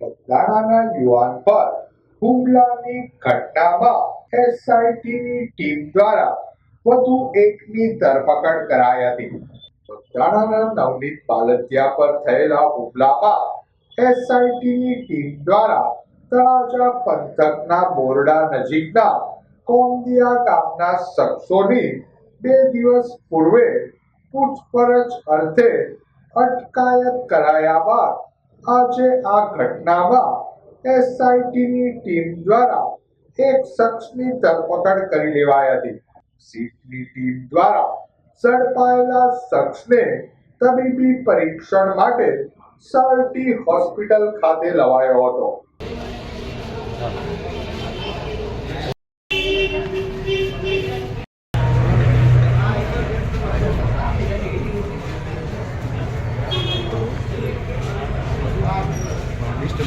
બગદાણાના યુવાન પર હુમલાની ઘટનામાં એસઆઈટીની ટીમ દ્વારા વધુ એકની ધરપકડ કરાઈ હતી. બગદાણાના નવનીત બાલદિયા પર થયેલા હુમલામાં એસઆઈટીની ટીમ દ્વારા તળાજા પંથકના બોરડા નજીકના કોંદિયા ગામના શખ્સોની બે દિવસ પૂર્વે પૂછપરછ અર્થે અટકાયત કરાયા બાદ આજે આ ઘટનામાં એસઆઈટીની ટીમ દ્વારા એક શખ્સની ધરપકડ કરી લેવાઈ હતી. સીટની ટીમ દ્વારા ઝડપાયેલા શખ્સને તબીબી પરીક્ષણ માટે સર્ટી હોસ્પિટલ ખાતે લવાયો હતો. ಇಷ್ಟು